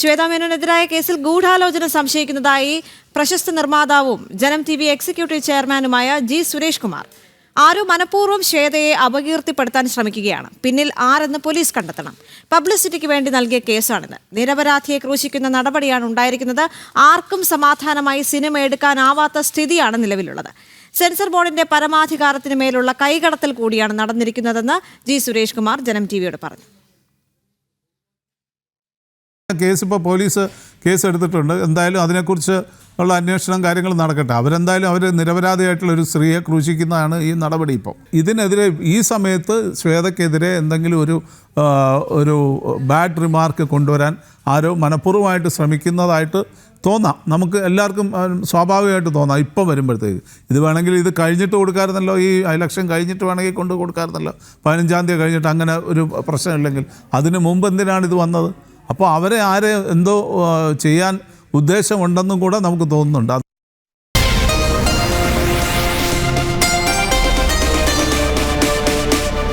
ശ്വേതാ മേനോനെതിരായ കേസിൽ ഗൂഢാലോചന സംശയിക്കുന്നതായി പ്രശസ്ത നിർമ്മാതാവും ജനം ടി വി എക്സിക്യൂട്ടീവ് ചെയർമാനുമായ ജി സുരേഷ് കുമാർ. ആരോ മനഃപൂർവം ശ്വേതയെ അപകീർത്തിപ്പെടുത്താൻ ശ്രമിക്കുകയാണ്. പിന്നിൽ ആരെന്ന് പോലീസ് കണ്ടെത്തണം. പബ്ലിസിറ്റിക്ക് വേണ്ടി നൽകിയ കേസാണിത്. നിരപരാധിയെ ക്രൂശിക്കുന്ന നടപടിയാണ് ഉണ്ടായിരിക്കുന്നത്. ആർക്കും സമാധാനമായി സിനിമ എടുക്കാനാവാത്ത സ്ഥിതിയാണ് നിലവിലുള്ളത്. സെൻസർ ബോർഡിന്റെ പരമാധികാരത്തിന് മേലുള്ള കൈകടത്തൽ കൂടിയാണ് നടന്നിരിക്കുന്നതെന്ന് ജി സുരേഷ് കുമാർ ജനം ടി വിയോട് പറഞ്ഞു. കേസ് ഇപ്പോൾ പോലീസ് കേസ് എടുത്തിട്ടുണ്ട് എന്തായാലും അതിനെക്കുറിച്ച് ഉള്ള അന്വേഷണം കാര്യങ്ങൾ നടക്കട്ടെ. അവരെന്തായാലും അവർ നിരപരാധിയായിട്ടുള്ള ഒരു സ്ത്രീയെ ക്രൂശിക്കുന്നതാണ് ഈ നടപടി ഇപ്പോൾ ഇതിനെതിരെ ഈ സമയത്ത് ശ്വേതക്കെതിരെ എന്തെങ്കിലും ഒരു ഒരു ബാഡ് റിമാർക്ക് കൊണ്ടുവരാൻ ആരോ മനഃപൂർവമായിട്ട് ശ്രമിക്കുന്നതായിട്ട് തോന്നാം. നമുക്ക് എല്ലാവർക്കും സ്വാഭാവികമായിട്ട് തോന്നാം ഇപ്പം വരുമ്പോഴത്തേക്ക്. ഇത് വേണമെങ്കിൽ ഇത് കഴിഞ്ഞിട്ട് കൊടുക്കാറുന്നല്ലോ ഈ ഇലക്ഷൻ കഴിഞ്ഞിട്ട് വേണമെങ്കിൽ കൊണ്ട് കൊടുക്കാറുന്നല്ലോ പതിനഞ്ചാം തീയതി കഴിഞ്ഞിട്ട് അങ്ങനെ ഒരു പ്രശ്നമില്ലെങ്കിൽ. അതിന് മുമ്പ് എന്തിനാണ് ഇത് വന്നത്? അപ്പോൾ അവരെ ആരെ എന്തോ ചെയ്യാൻ ഉദ്ദേശമുണ്ടെന്നും കൂടെ നമുക്ക് തോന്നുന്നുണ്ട്.